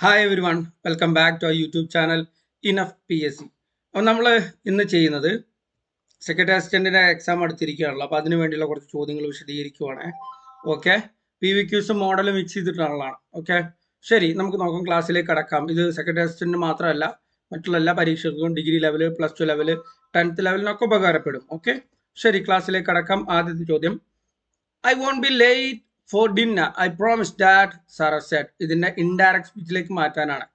Hi everyone welcome back to YouTube channel enough P S C അപ്പം നമ്മൾ ഇന്ന് ചെയ്യുന്നത് സെക്രട്ടറി അസിസ്റ്റന്റിന്റെ എക്സാം അടുത്തിരിക്കുകയാണല്ലോ. അപ്പോൾ അതിന് വേണ്ടിയുള്ള കുറച്ച് ചോദ്യങ്ങൾ വിശദീകരിക്കുവാണ്. ഓക്കെ പി വി ക്യൂസും മോഡലും മിക്സ് ചെയ്തിട്ടുള്ളതാണ് ഓക്കെ ശരി നമുക്ക് നോക്കാം. ക്ലാസ്സിലേക്ക് കടക്കാം. ഇത് സെക്രട്ടറി അസിസ്റ്റന്റിന് മാത്രമല്ല മറ്റുള്ള എല്ലാ പരീക്ഷകൾക്കും degree level plus two level tenth ലെവലിനൊക്കെ ഉപകാരപ്പെടും. ഓക്കെ ശരി ക്ലാസ്സിലേക്ക് കടക്കാം. ആദ്യത്തെ ചോദ്യം. I won't be late for dinner I promise that Sarah said ഇതിന്റെ ഇൻഡയറക്ട് സ്പീച്ചിലേക്ക് മാറ്റാനാണ്.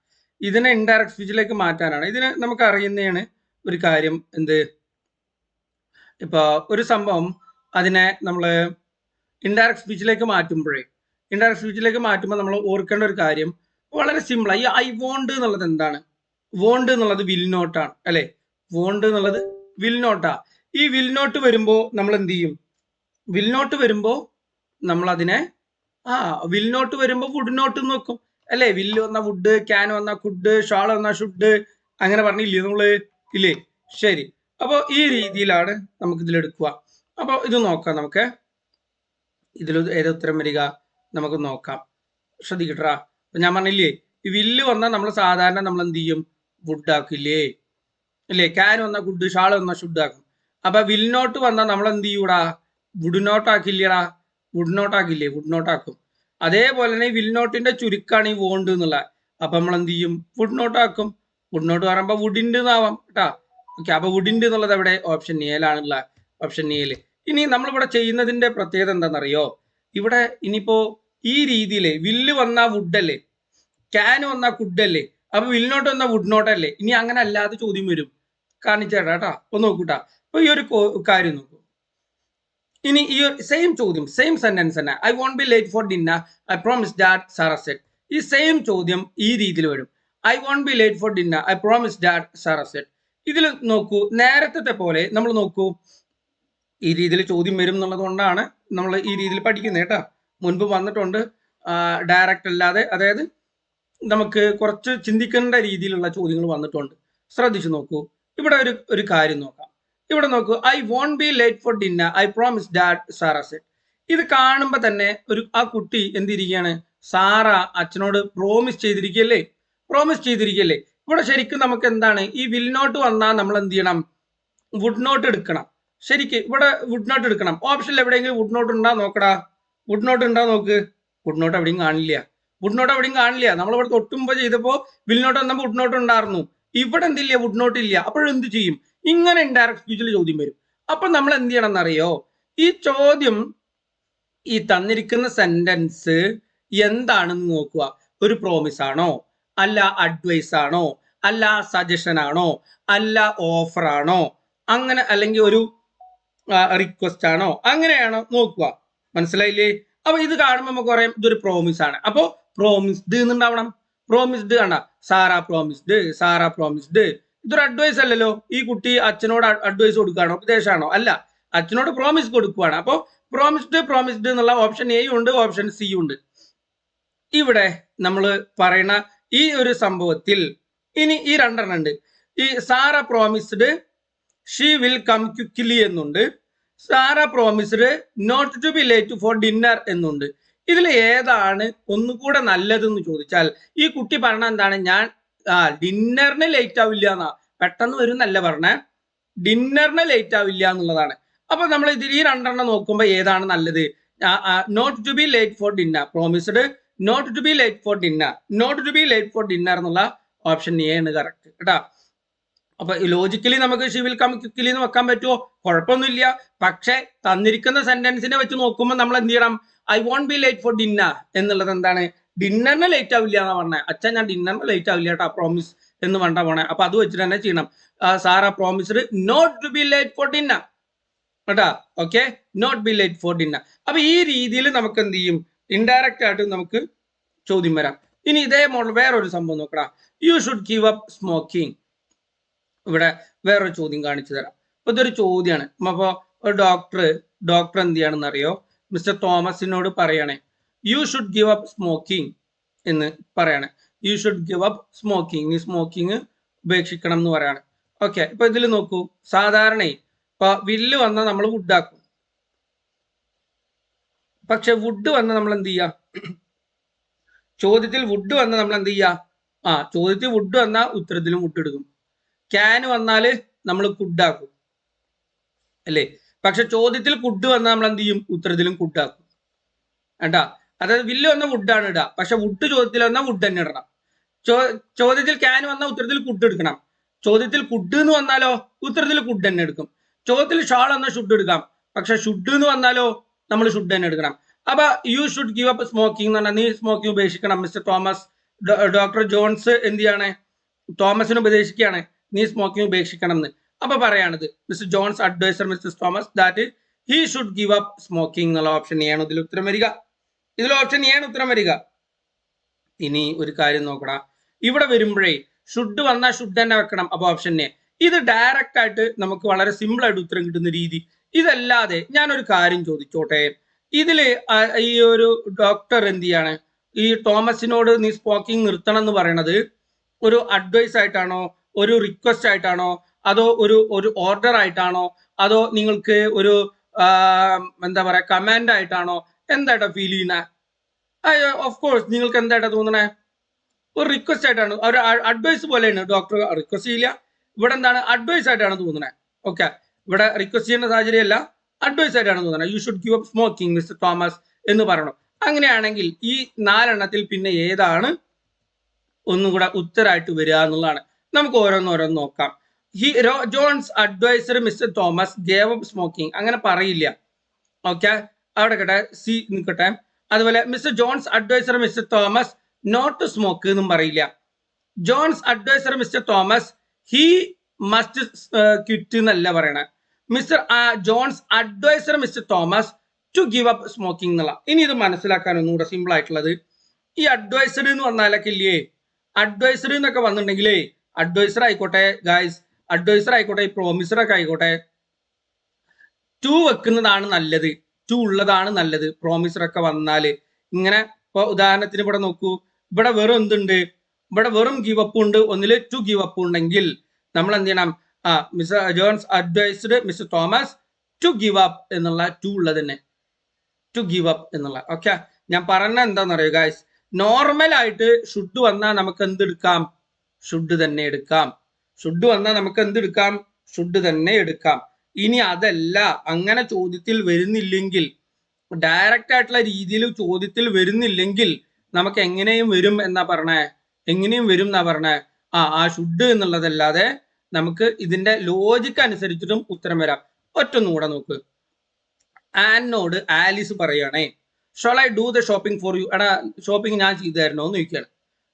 ഇതിനെ ഇൻഡയറക്ട് സ്പീച്ചിലേക്ക് മാറ്റാനാണ്. ഇതിന് നമുക്ക് അറിയുന്നതാണ് ഒരു കാര്യം എന്ത്? ഇപ്പൊ ഒരു സംഭവം അതിനെ നമ്മൾ ഇൻഡയറക്ട് സ്പീച്ചിലേക്ക് മാറ്റുമ്പോഴേ ഇൻഡയറക്ട് സ്പീച്ചിലേക്ക് മാറ്റുമ്പോൾ നമ്മൾ ഓർക്കേണ്ട ഒരു കാര്യം വളരെ സിമ്പിളാണ് ഈ ഐ വോണ്ട് എന്നുള്ളത് എന്താണ്? വോണ്ട് എന്നുള്ളത് വിൽ നോട്ടാണ് അല്ലെ? വോണ്ട് എന്നുള്ളത് വിൽ നോട്ടാ ഈ വിൽ നോട്ട് വരുമ്പോൾ നമ്മൾ എന്ത് ചെയ്യും? വിൽ നോട്ട് വരുമ്പോൾ നമ്മൾ അതിനെ ആ വിൽ നോട്ട് വരുമ്പോൾ വുഡ് നോട്ട് നോക്കും. അല്ലേ? വില്ല് വന്ന വുഡ് ക്യാൻ വന്ന കുഡ് ഷാൾ വന്ന ഷുഡ് അങ്ങനെ പറഞ്ഞില്ലേ നമ്മൾ? ഇല്ലേ? ശരി. അപ്പോൾ ഈ രീതിയിലാണ് നമുക്ക് ഇതിൽ എടുക്കുക അപ്പോൾ ഇത് നോക്കാം നമുക്ക്. ഇതിൽ ഏത് ഉത്തരം വരിക? നമുക്ക് നോക്കാം. ശ്രദ്ധിക്കട്ടാ ഞാൻ പറഞ്ഞില്ലേ ഈ വില്ല് വന്നാൽ നമ്മൾ സാധാരണ നമ്മൾ എന്ത് ചെയ്യും? വുഡ് ആക്കില്ലേ അല്ലേ? ക്യാൻ വന്ന കുഡ് ഷാൾ വന്ന ഷുഡ് ആക്കും. അപ്പൊ വിൽ നോട്ട് വന്നാൽ നമ്മൾ എന്ത് ചെയ്യൂടാ? വുഡ് നോട്ട് വുഡ് നോട്ട് ആക്കില്ലേ? വുഡ് നോട്ട് ആക്കും. അതേപോലെ തന്നെ വിൽ നോട്ടിന്റെ ചുരുക്കാണ് ഈ വോണ്ട് എന്നുള്ള. അപ്പൊ നമ്മൾ എന്ത് ചെയ്യും? വുഡ് നോട്ട് ആക്കും. വുഡ് നോട്ട് പറയുമ്പോൾ വുഡിന്റെ എന്നാവാം കേട്ടാ ഓക്കെ അപ്പൊ വുഡിന്റെ എന്നുള്ളത് അവിടെ ഓപ്ഷൻ ഏലാണുള്ള ഓപ്ഷൻ ഏൽ ഇനി നമ്മളിവിടെ ചെയ്യുന്നതിന്റെ പ്രത്യേകത എന്താണെന്നറിയോ? ഇവിടെ ഇനിയിപ്പോ ഈ രീതിയിൽ വില്ല് വന്ന വുഡല്ലേ ക്യാൻ വന്ന കുഡല്ലേ അപ്പൊ വിൽ നോട്ട് വന്ന വുഡ് നോട്ടല്ലേ ഇനി അങ്ങനെ അല്ലാതെ ചോദ്യം വരും. കാണിച്ചേട്ടാ കേട്ടാ ഒന്ന് നോക്കൂട്ടാ അപ്പൊ ഈ ഒരു കാര്യം നോക്കൂ. ഇനി ഈ സെയിം ചോദ്യം സെയിം സെന്റൻസ് തന്നെ. I won't be late for dinner I promise dad Sarah said ഈ സെയിം ചോദ്യം ഈ രീതിയിൽ വരും. I won't be late for dinner I promise dad Sarah said ഇതിൽ നോക്കൂ നേരത്തെ പോലെ നമ്മൾ നോക്കൂ ഈ രീതിയിൽ ചോദ്യം വരും എന്നുള്ളതുകൊണ്ടാണ് നമ്മൾ ഈ രീതിയിൽ പഠിക്കുന്നത് കേട്ടോ. മുൻപ് വന്നിട്ടുണ്ട് ഡയറക്റ്റ് അല്ലാതെ. അതായത് നമുക്ക് കുറച്ച് ചിന്തിക്കേണ്ട രീതിയിലുള്ള ചോദ്യങ്ങൾ വന്നിട്ടുണ്ട്. ശ്രദ്ധിച്ചു നോക്കൂ. ഇവിടെ ഒരു ഒരു കാര്യം നോക്കാം. ഇവിടെ നോക്കൂ I won't be late for dinner I promise dad Sara said ഇത് കാണുമ്പോൾ തന്നെ ഒരു ആ കുട്ടി എന്തിരിക്കുകയാണ്? സാറ അച്ഛനോട് പ്രോമിസ് ചെയ്തിരിക്കുകയല്ലേ പ്രോമിസ് ചെയ്തിരിക്കുകയല്ലേ ഇവിടെ ശരിക്കും നമുക്ക് എന്താണ്? ഈ വിൽ നോട്ട് വന്നാൽ നമ്മൾ എന്ത് ചെയ്യണം? വുഡ് നോട്ട് എടുക്കണം. ശരിക്ക് ഇവിടെ വുഡ് നോട്ട് എടുക്കണം. ഓപ്ഷനിൽ എവിടെയെങ്കിലും വുഡ് നോട്ട് ഉണ്ടാ നോക്കടാ. വുഡ് നോട്ട് ഉണ്ടാ നോക്ക്. വുഡ് നോട്ട് എവിടെയും കാണില്ല. വുഡ് നോട്ട് എവിടെയും കാണില്ല. നമ്മൾ ഇവിടെ തൊട്ടുമ്പോ ചെയ്തപ്പോ വിൽ നോട്ട് വന്നപ്പോൾ വുഡ് നോട്ട് ഉണ്ടായിരുന്നു ഇവിടെ എന്തില്ല? വുഡ് നോട്ട് ഇല്ല. അപ്പോഴെന്ത് ചെയ്യും? ഇങ്ങനെ ഇൻഡയറക്ട് സ്പീച്ചിൽ ചോദ്യം വരും. അപ്പൊ നമ്മൾ എന്ത് ചെയ്യണം എന്നറിയോ ഈ ചോദ്യം ഈ തന്നിരിക്കുന്ന സെന്റൻസ് എന്താണെന്ന് നോക്കുക. ഒരു പ്രോമിസ് ആണോ? അല്ല അഡ്വൈസ് ആണോ? അല്ല സജഷൻ ആണോ? അല്ല ഓഫർ ആണോ? അങ്ങനെ അല്ലെങ്കിൽ ഒരു റിക്വസ്റ്റ് ആണോ? അങ്ങനെയാണോ നോക്കുക. മനസ്സിലായില്ലേ? അപ്പൊ ഇത് കാണുമ്പോൾ നമുക്ക് പറയാം ഇതൊരു പ്രോമിസ് ആണ്. അപ്പോ പ്രോമിസ്ഡ് എന്നുണ്ടാവണം പ്രോമിസ്ഡ് കണ്ട സാറാ പ്രോമിസ്ഡ് സാറാ പ്രോമിസ്ഡ് ഇതൊരു അഡ്വൈസ് അല്ലല്ലോ. ഈ കുട്ടി അച്ഛനോട് അഡ്വൈസ് കൊടുക്കുകയാണോ? ഉപദേശമാണോ? അല്ല. അച്ഛനോട് പ്രോമിസ് കൊടുക്കുകയാണ് അപ്പോൾ പ്രോമിസ്ഡ് പ്രോമിസ്ഡ് എന്നുള്ള ഓപ്ഷൻ എയും ഉണ്ട് ഓപ്ഷൻ സിയും ഉണ്ട്. ഇവിടെ നമ്മൾ പറയുന്ന ഈ ഒരു സംഭവത്തിൽ ഇനി ഈ രണ്ടെണ്ണം ഉണ്ട്. ഈ Sara promised she will come quickly എന്നുണ്ട്. Sara promised not to be late for dinner എന്നുണ്ട്. ഇതിൽ ഏതാണ് ഒന്നുകൂടെ നല്ലതെന്ന് ചോദിച്ചാൽ ഈ കുട്ടി പറഞ്ഞ എന്താണ്? ഞാൻ ആ ഡിന്നറിന് ലേറ്റ് ആവില്ല എന്നാ പെട്ടെന്ന് വരും എന്നല്ല പറഞ്ഞേ. ഡിന്നറിന് ലേറ്റ് ആവില്ല എന്നുള്ളതാണ്. അപ്പൊ നമ്മൾ ഇതിൽ ഈ രണ്ടെണ്ണം നോക്കുമ്പോൾ ഏതാണ് നല്ലത്? Not to be late for dinner promised not to be late for dinner not to be late for dinner എന്നുള്ള ഓപ്ഷൻ എ ആണ് കറക്റ്റ് കേട്ടാ? അപ്പൊ ലോജിക്കലി നമുക്ക് ഷിവിൽ കം ക്വിക്കലി എന്ന് വെക്കാൻ പറ്റുമോ കുഴപ്പമൊന്നുമില്ല. പക്ഷെ തന്നിരിക്കുന്ന സെന്റൻസിനെ വെച്ച് നോക്കുമ്പോൾ നമ്മൾ എന്ത് ചെയ്യണം? I won't be late for dinner എന്നുള്ളത് എന്താണ്? ഡിന്നറിന് ലേറ്റ് ആവില്ല എന്നാ പറഞ്ഞത് അച്ഛൻ ഞാൻ ഡിന്നറിന് ലേറ്റ് ആവില്ല കേട്ടോ പ്രോമിസ് എന്ന് വേണ്ട പോണേ. അപ്പൊ അത് വെച്ചിട്ട് തന്നെ ചെയ്യണം. സാർ ആ promised not to be late for dinner കേട്ടാ? Okay not be late for dinner അപ്പൊ ഈ രീതിയിൽ നമുക്ക് എന്ത് ചെയ്യും? ഇൻഡയറക്റ്റ് ആയിട്ട് നമുക്ക് ചോദ്യം വരാം. ഇനി ഇതേ മോഡൽ വേറൊരു സംഭവം നോക്കടാ. You should give up smoking ഇവിടെ വേറൊരു ചോദ്യം കാണിച്ചു തരാം. അപ്പൊ ഇതൊരു ചോദ്യമാണ് അപ്പൊ ഒരു ഡോക്ടർ ഡോക്ടർ എന്ത് ചെയ്യണമെന്നറിയോ മിസ്റ്റർ തോമസിനോട് പറയണേ. You should give up smoking എന്ന് പറയാണ്. You should give up smoking നീ സ്മോക്കിംഗ് ഉപേക്ഷിക്കണം എന്ന് പറയാണ്. ഓക്കെ ഇപ്പൊ ഇതിൽ നോക്കൂ. സാധാരണ ഇപ്പൊ വില്ല് വന്നാൽ നമ്മൾ വുഡാക്കും പക്ഷെ വുഡ് വന്നാൽ നമ്മൾ എന്ത് ചെയ്യാ? ചോദ്യത്തിൽ വുഡ് വന്നാൽ നമ്മൾ എന്ത് ചെയ്യാ? ആ ചോദ്യത്തിൽ വുഡ് വന്നാൽ ഉത്തരത്തിലും വുഡ് എടുക്കും ക്യാൻ വന്നാൽ നമ്മൾ കുഡാക്കും അല്ലേ? പക്ഷെ ചോദ്യത്തിൽ കുഡ് വന്നാൽ നമ്മൾ എന്ത് ചെയ്യും? ഉത്തരത്തിലും കുഡാക്കും കേട്ടാ അതായത് വില്ല് വന്ന വുഡാണ് ഇടുക പക്ഷെ വുഡ് ചോദ്യത്തിൽ വന്നാൽ വുഡ് തന്നെ ഇടണം. ചോദ്യത്തിൽ ക്യാൻ വന്നാൽ ഉത്തരത്തിൽ കുഡ് എടുക്കണം. ചോദ്യത്തിൽ കുഡ് എന്ന് വന്നാലോ ഉത്തരത്തിൽ കുഡ് തന്നെ എടുക്കും. ചോദ്യത്തിൽ ഷാൾ എന്നാൽ ഷുഡ് എടുക്കാം. പക്ഷെ ഷുഡ് എന്ന് വന്നാലോ നമ്മൾ ഷുഡ് തന്നെ എടുക്കണം. അപ്പൊ you should give up smoking എന്ന് പറഞ്ഞാൽ നീ സ്മോക്കിംഗ് ഉപേക്ഷിക്കണം മിസ്റ്റർ തോമസ്. ഡോക്ടർ ജോൺസ് എന്ത് ചെയ്യാണ്? തോമസിന് ഉപദേശിക്കുകയാണ്. നീ സ്മോക്കിംഗ് ഉപേക്ഷിക്കണം എന്ന്. അപ്പൊ പറയാണിത് mister Jones adviser mister Thomas that he should give up smoking എന്നുള്ള ഓപ്ഷൻ ആണ് ഇതിൽ ഉത്തരം വരിക. ഇതിൽ ഓപ്ഷൻ എ ആണ് ഉത്തരം വരിക. ഇനി ഒരു കാര്യം നോക്കടാ. ഇവിടെ വരുമ്പോഴേ ഷുഡ് വന്നാൽ ഷുഡ് തന്നെ വെക്കണം. അപ്പൊ ഓപ്ഷൻ എ ഇത് ഡയറക്റ്റ് ആയിട്ട് നമുക്ക് വളരെ സിമ്പിൾ ആയിട്ട് ഉത്തരം കിട്ടുന്ന രീതി. ഇതല്ലാതെ ഞാനൊരു കാര്യം ചോദിച്ചോട്ടെ. ഇതിൽ ഈ ഒരു ഡോക്ടർ എന്ത് ചെയ്യാണ്? ഈ തോമസിനോട് നീ സ്പോക്കിംഗ് നിർത്തണം എന്ന് പറയണത് ഒരു അഡ്വൈസ് ആയിട്ടാണോ? ഒരു റിക്വസ്റ്റ് ആയിട്ടാണോ? അതോ ഒരു ഒരു ഓർഡർ ആയിട്ടാണോ? അതോ നിങ്ങൾക്ക് ഒരു എന്താ പറയാ കമാൻഡ് ആയിട്ടാണോ? എന്തായിട്ടാ ഫീൽ ചെയ്യുന്ന? ഓഫ് കോഴ്സ് നിങ്ങൾക്ക് എന്തായിട്ടാ തോന്നണേ? ഒരു റിക്വസ്റ്റ് ആയിട്ടാണ്. ഒരു അഡ്വൈസ് പോലെയാണ് ഡോക്ടർ റിക്വസ്റ്റ് ചെയ്യില്ല ഇവിടെ എന്താണ്? അഡ്വൈസ് ആയിട്ടാണ് തോന്നണേ. ഓക്കെ ഇവിടെ റിക്വസ്റ്റ് ചെയ്യുന്ന സാഹചര്യം അല്ല അഡ്വൈസ് ആയിട്ടാണ് തോന്നുന്നത് you should give up smoking mister Thomas എന്ന് പറയണം. അങ്ങനെയാണെങ്കിൽ ഈ നാലെണ്ണത്തിൽ പിന്നെ ഏതാണ്? ഒന്നും കൂടെ ഉത്തരായിട്ട് വരിക എന്നുള്ളതാണ്. നമുക്ക് ഓരോന്നോരോന്ന് നോക്കാം. He Jones adviser mister Thomas gave up smoking അങ്ങനെ പറയില്ല. ഓക്കെ അവിടെ കേട്ടെ സി നിൽക്കട്ടെ അതുപോലെ mister Jones adviser mister Thomas not to smoke എന്നും പറയില്ല. Jones adviser mister Thomas he must quit എന്നല്ല പറയണേ. Mister Jones adviser mister Thomas to give up smoking എന്നുള്ള ഇനി ഇത് മനസ്സിലാക്കാൻ ഒന്നുകൂടെ സിമ്പിൾ ആയിട്ടുള്ളത്. ഈ അഡ്വൈസർ എന്ന് വന്നാലൊക്കെ ഇല്ലേ? അഡ്വൈസർ എന്നൊക്കെ വന്നിട്ടുണ്ടെങ്കിലേ അഡ്വൈസർ ആയിക്കോട്ടെ ഗായ്സ് അഡ്വൈസർ ആയിക്കോട്ടെ പ്രോമിസർ ഒക്കെ ആയിക്കോട്ടെ ടു വെക്കുന്നതാണ് നല്ലത്. ടു ഉള്ളതാണ് നല്ലത്. പ്രോമിസർ ഒക്കെ വന്നാൽ. ഇങ്ങനെ ഇപ്പൊ ഉദാഹരണത്തിന് ഇവിടെ നോക്കൂ. ഇവിടെ വെറും എന്തുണ്ട്? ഇവിടെ വെറും ഗീവ് അപ്പ് ഉണ്ട്. ഒന്നിൽ ടു ഗീവ് അപ്പ് ഉണ്ടെങ്കിൽ നമ്മൾ എന്ത് ചെയ്യണം? ആ mister Jones advised mister Thomas to give up എന്നുള്ള ടു ഉള്ളത് തന്നെ. ടു ഗീവ് അപ്പ് എന്നുള്ള. ഓക്കെ ഞാൻ പറഞ്ഞ എന്താണെന്ന് അറിയുക നോർമൽ ആയിട്ട് ഷുഡ് വന്നാൽ നമുക്ക് എന്ത് എടുക്കാം? ഷുഡ് തന്നെ എടുക്കാം. ഷുഡ് വന്നാൽ നമുക്ക് എന്ത് എടുക്കാം? ഷുഡ് തന്നെ എടുക്കാം. ഇനി അതല്ല. അങ്ങനെ ചോദ്യത്തിൽ വരുന്നില്ലെങ്കിൽ ഡയറക്റ്റ് ആയിട്ടുള്ള രീതിയിൽ ചോദ്യത്തിൽ വരുന്നില്ലെങ്കിൽ നമുക്ക് എങ്ങനെയും വരും എന്നാ പറഞ്ഞേ? എങ്ങനെയും വരും എന്നാ പറഞ്ഞേ? ആ ആ ഷുഡ് എന്നുള്ളതല്ലാതെ നമുക്ക് ഇതിന്റെ ലോജിക്ക് അനുസരിച്ചിട്ടും ഉത്തരം വരാം. ഒറ്റൊന്നും കൂടെ നോക്ക്. ആനോട് Alice പറയുകയാണേ shall I do the shopping for you എടാ ഷോപ്പിംഗ് ഞാൻ ചെയ്തു തരണോ എന്ന് ചോദിക്കുകയാണ്.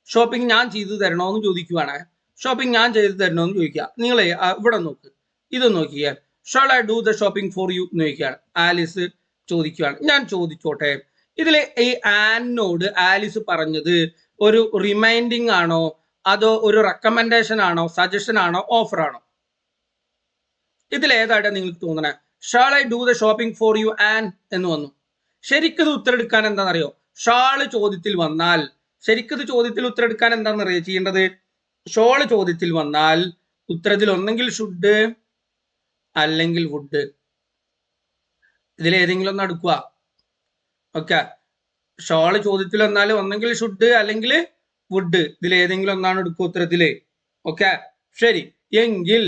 ഷോപ്പിംഗ് ഞാൻ ചെയ്തു തരണോ? എന്ന് ചോദിക്കുവാണ്. ഷോപ്പിംഗ് ഞാൻ ചെയ്തു തരണോ? എന്ന് ചോദിക്കുക. നിങ്ങളെ ഇവിടെ നോക്ക്. ഇത് നോക്കിയേ. Shall I do the shopping for you എന്ന് ചോദിക്കുകയാണ്. ആലിസ് ചോദിക്കുകയാണ്. ഞാൻ ചോദിച്ചോട്ടെ. ഇതിലെ ഈ ആനോട് ആലിസ് പറഞ്ഞത് ഒരു റിമൈൻഡിങ് ആണോ? അതോ ഒരു റെക്കമെൻഡേഷൻ ആണോ? സജഷൻ ആണോ? ഓഫർ ആണോ? ഇതിൽ ഏതായിട്ടാണ് നിങ്ങൾക്ക് തോന്നണേ shall I do the shopping for you Ann എന്ന് വന്നു. ശരിക്കത് ഉത്തരെടുക്കാൻ എന്താണെന്നറിയോ? ഷാൾ ചോദ്യത്തിൽ വന്നാൽ ശരിക്കത് ചോദ്യത്തിൽ ഉത്തരെടുക്കാൻ എന്താണെന്നറിയോ ചെയ്യേണ്ടത്? ഷോൾ ചോദ്യത്തിൽ വന്നാൽ ഉത്തരത്തിൽ ഒന്നെങ്കിൽ ഷുഡ് അല്ലെങ്കിൽ വുഡ് ഇതിലേതെങ്കിലും ഒന്ന് അടുക്കുക. ഓക്കെ ഷോൾ ചോദ്യത്തിൽ വന്നാൽ ഒന്നെങ്കിൽ ഷുഡ് അല്ലെങ്കിൽ വുഡ് ഇതിൽ ഏതെങ്കിലും ഒന്നാണ് എടുക്കുക ഉത്തരത്തിൽ ഓക്കെ ശരി. എങ്കിൽ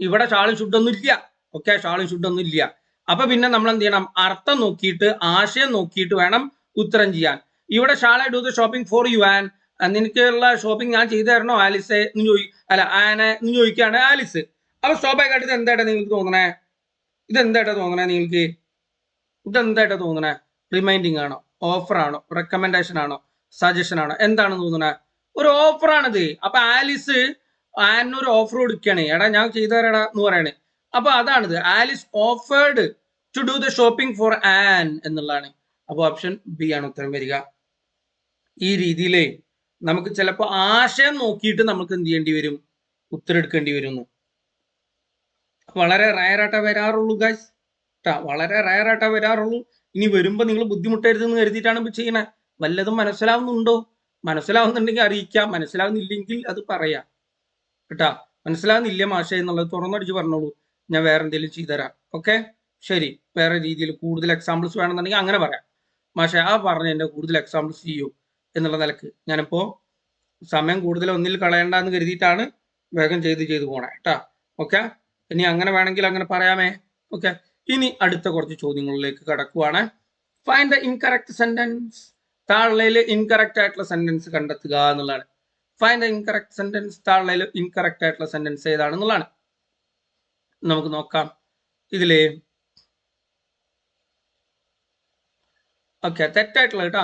ഇവിടെ ഷാളും ഷുഡൊന്നും ഇല്ല. ഓക്കെ ഷാളും ഷുഡൊന്നും ഇല്ല. അപ്പൊ പിന്നെ നമ്മൾ എന്ത് ചെയ്യണം? അർത്ഥം നോക്കിയിട്ട് ആശയം നോക്കിയിട്ട് വേണം ഉത്തരം ചെയ്യാൻ. ഇവിടെ shall I do the shopping for you Ann. നിനക്കുള്ള ഷോപ്പിംഗ് ഞാൻ ചെയ്തു തരണോ? ആലിസ് എന്ന് അല്ല ആന എന്ന് ചോദിക്കുകയാണ് ആലിസ്. അപ്പൊ സ്വാഭാവികമായിട്ട് ഇത് എന്തായിട്ടാ നിങ്ങൾക്ക് തോന്നണേ? ഇത് എന്തായിട്ടാ തോന്നണേ നിങ്ങൾക്ക്? ഇത് എന്തായിട്ടാ തോന്നണേ? റിമൈൻഡിങ് ആണോ? ഓഫർ ആണോ? റെക്കമെൻഡേഷൻ ആണോ? സജഷൻ ആണോ? എന്താണ് തോന്നണേ? ഒരു ഓഫർ ആണിത്. അപ്പൊ ആലിസ് ആനൊരു ഓഫർ കൊടുക്കുകയാണ്. എടാ ഞാൻ ചെയ്തു തരാടാ എന്ന് പറയണേ. അപ്പൊ അതാണിത്. Alice offered to do the shopping for Ann എന്നുള്ളതാണ്. അപ്പൊ ഓപ്ഷൻ ബി ആണ് ഉത്തരം വരിക. ഈ രീതിയിലേ നമുക്ക് ചിലപ്പോൾ ആശയം നോക്കിയിട്ട് നമുക്ക് എന്ത് ചെയ്യേണ്ടി വരും? ഉത്തരം എടുക്കേണ്ടി വരുന്നു. വളരെ റയറായിട്ടേ വരാറുള്ളൂ ഗൈസ് ട്ടാ വളരെ റയറായിട്ടേ വരാറുള്ളൂ. ഇനി വരുമ്പോ നിങ്ങൾ ബുദ്ധിമുട്ടരുതെന്ന് കരുതിയിട്ടാണ് ഇപ്പൊ ചെയ്യണേ. വല്ലതും മനസ്സിലാവുന്നുണ്ടോ? മനസ്സിലാവുന്നുണ്ടെങ്കിൽ അറിയിക്കാം. മനസ്സിലാവുന്നില്ലെങ്കിൽ അത് പറയാം. കേട്ടാ മനസ്സിലാവുന്നില്ല മാഷേ എന്നുള്ളത് തുറന്നടിച്ച് പറഞ്ഞോളൂ. ഞാൻ വേറെ എന്തെങ്കിലും ചെയ്തുതരാം. ഓക്കെ? ശരി. വേറെ രീതിയിൽ കൂടുതൽ എക്സാമ്പിൾസ് വേണമെന്നുണ്ടെങ്കിൽ അങ്ങനെ പറയാം. മാഷെ ആ പറഞ്ഞ എന്റെ കൂടുതൽ എക്സാമ്പിൾസ് ചെയ്യൂ എന്നുള്ള നിലയ്ക്ക്. ഞാനിപ്പോ സമയം കൂടുതൽ ഒന്നിൽ കളയണ്ടെന്ന് കരുതിയിട്ടാണ് വേഗം ചെയ്ത് ചെയ്തു പോണേ. കേട്ടാ ഓക്കെ? ഇനി അങ്ങനെ വേണമെങ്കിൽ അങ്ങനെ പറയാമേ. ഓക്കെ ഇനി അടുത്ത കുറച്ച് ചോദ്യങ്ങളിലേക്ക് കടക്കുവാണ്. ഫൈൻഡ് ദ ഇൻകറക്റ്റ് സെന്റൻസ് താഴെയിൽ ഇൻകറക്റ്റ് ആയിട്ടുള്ള സെന്റൻസ് കണ്ടെത്തുക എന്നുള്ളതാണ്. ഫൈൻഡ് ദ ഇൻകറക്റ്റ് സെന്റൻസ് താഴെയിൽ ഇൻകറക്റ്റ് ആയിട്ടുള്ള സെന്റൻസ് ഏതാണെന്നുള്ളതാണ് നമുക്ക് നോക്കാം. ഇതിൽ ഓക്കെ തെറ്റായിട്ടുള്ള കേട്ടാ.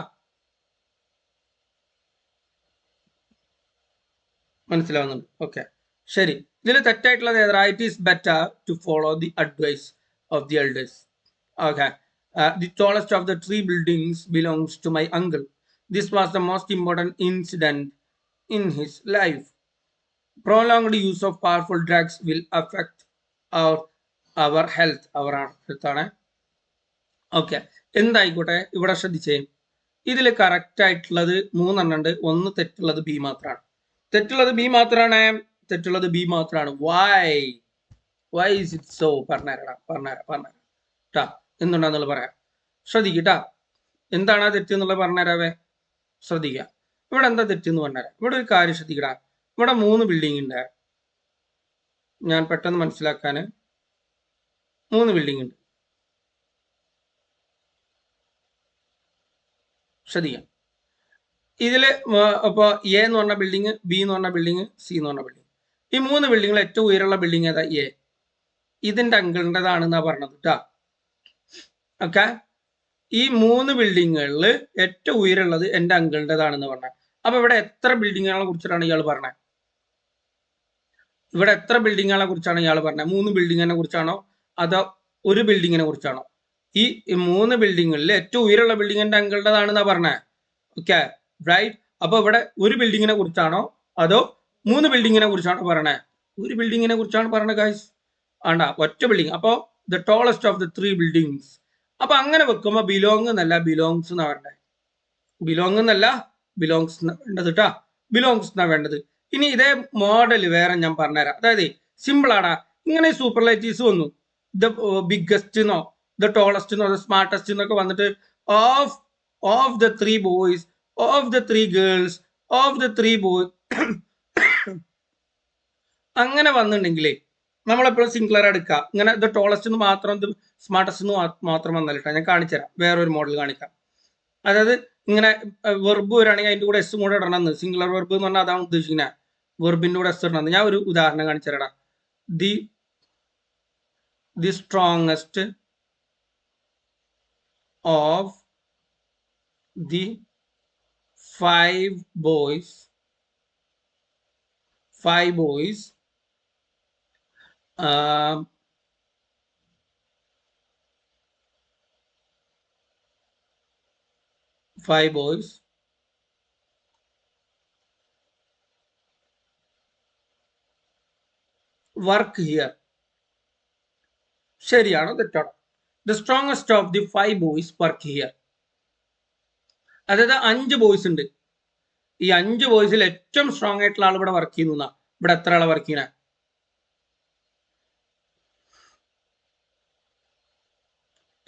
മനസ്സിലാവുന്നുണ്ട്. ഓക്കെ ശരി. ഇതിൽ തെറ്റായിട്ടുള്ളത് ഏതാ? It is better to follow the advice of the elders okay the tallest of the three buildings belongs to my uncle this was the most important incident in his life prolonged use of powerful drugs will affect our our health our ഹെൽത്താണ് okay എന്തായിക്കോട്ടെ? ഇവിടെ ശ്രദ്ധിച്ചേ. ഇതിൽ correct ആയിട്ടുള്ളത് മൂന്നെണ്ണം ഉണ്ട്. ഒന്ന് തെറ്റുള്ളത് B മാത്രമാണ്. തെറ്റുള്ളത് ബി മാത്രമാണ്. തെറ്റുള്ളത് ബി മാത്രമാണ് why why is it so പറഞ്ഞുതരടാ പറഞ്ഞാ പറഞ്ഞുതരാം കേട്ടാ എന്തുണ്ടാന്നുള്ളത് പറയാം. ശ്രദ്ധിക്കട്ടാ എന്താണ് ആ തെറ്റ് എന്നുള്ളത് പറഞ്ഞുതരാവേ ശ്രദ്ധിക്ക. ഇവിടെ എന്താ തെറ്റ് എന്ന് പറഞ്ഞുതരാം ഇവിടെ ഒരു കാര്യം ശ്രദ്ധിക്കടാ ഇവിടെ മൂന്ന് ബിൽഡിംഗ് ഉണ്ട്. ഞാൻ പെട്ടെന്ന് മനസ്സിലാക്കാൻ മൂന്ന് ബിൽഡിംഗ് ഉണ്ട്. ശ്രദ്ധിക്കാം. ഇതിൽ അപ്പോൾ എ എന്ന് പറഞ്ഞ ബിൽഡിങ് ബി എന്ന് പറഞ്ഞ ബിൽഡിങ് സി എന്ന് പറഞ്ഞ ബിൽഡിംഗ് ഈ മൂന്ന് ബിൽഡിങ്ങിൽ ഏറ്റവും ഉയരമുള്ള ബിൽഡിംഗ് ഏതാ? എ ഇതിന്റെ അങ്കിളിന്റെതാണെന്നാ പറഞ്ഞത് കേട്ടാ ഓക്കെ ഈ മൂന്ന് ബിൽഡിങ്ങുകളിൽ ഏറ്റവും ഉയരമുള്ളത് എന്റെ അങ്കിളിന്റെതാണെന്ന് പറഞ്ഞത് അപ്പൊ ഇവിടെ എത്ര ബിൽഡിങ്ങുകളെ കുറിച്ചിട്ടാണ് ഇയാൾ പറഞ്ഞത് ഇവിടെ എത്ര ബിൽഡിങ്ങുകളെ കുറിച്ചാണ് ഇയാൾ പറഞ്ഞത് മൂന്ന് ബിൽഡിങ്ങിനെ കുറിച്ചാണോ? അതോ ഒരു ബിൽഡിങ്ങിനെ കുറിച്ചാണോ? ഈ മൂന്ന് ബിൽഡിങ്ങുകളിൽ ഏറ്റവും ഉയരമുള്ള ബിൽഡിംഗ് എന്റെ അങ്കിളിന്റെതാണെന്നാ പറഞ്ഞത് ഓക്കെ റൈറ്റ് അപ്പൊ ഇവിടെ ഒരു ബിൽഡിങ്ങിനെ കുറിച്ചാണോ? അതോ മൂന്ന് ബിൽഡിങ്ങിനെ കുറിച്ചാണ് പറയണത് ഒരു ബിൽഡിങ്ങിനെ കുറിച്ചാണ് പറയണത് ഗൈസ് ആണ്ട ഒറ്റ ബിൽഡിംഗ് അപ്പോൾ the tallest of the three buildings അപ്പൊ അങ്ങനെ വെക്കുമ്പോൾ ബിലോങ് എന്നല്ല ബിലോങ്സ് എന്നാ വേണ്ടത് ബിലോങ് എന്നല്ല ബിലോങ്സ് വേണ്ടത് കേട്ടാ ബിലോങ്സ് എന്നാ വേണ്ടത്. ഇനി ഇതേ മോഡൽ വേറെ ഞാൻ പറഞ്ഞുതരാം. അതായത് സിമ്പിൾ ആടാ. ഇങ്ങനെ സൂപ്പർലൈറ്റീവ്സ് വന്നു. ദ ബിഗ്ഗസ്റ്റ് എന്നോ ദ ടോളസ്റ്റ് എന്നോ ദ സ്മാർട്ടസ്റ്റ് എന്നൊക്കെ വന്നിട്ട് of of the three boys of the three girls of the three boy അങ്ങനെ വന്നിട്ടുണ്ടെങ്കിലേ നമ്മളെപ്പോഴും സിംഗുലർ എടുക്കുക ഇങ്ങനെ ഇത് ടോളസ്റ്റ് എന്ന് മാത്രം ഇത് സ്മാർട്ടസ്റ്റ് എന്ന് മാത്രം കേട്ടോ ഞാൻ കാണിച്ചുതരാം. വേറൊരു മോഡൽ കാണിക്കാം. അതായത് ഇങ്ങനെ വെർബ് വരാണെങ്കിൽ അതിന്റെ കൂടെ എസ് കൂടെ ഇടണമെന്ന് സിംഗുലർ വെർബ് എന്ന് പറഞ്ഞാൽ അതാണ് ഉദ്ദേശിക്കുന്നത് വെർബിന്റെ കൂടെ എസ് ഇടണമെന്ന് ഞാൻ ഒരു ഉദാഹരണം കാണിച്ചു തരാം the the strongest of the five boys five boys um, five boys work here. ശരിയാണോ? തെറ്റാണോ? The strongest of the five boys work here അതായത് അഞ്ച് ബോയ്സ് ഉണ്ട്. ഈ അഞ്ച് ബോയ്സിൽ ഏറ്റവും സ്ട്രോങ് ആയിട്ടുള്ള ആൾ ഇവിടെ വർക്ക് ചെയ്യുന്ന ഇവിടെ എത്ര ആളെ വർക്ക് ചെയ്യണ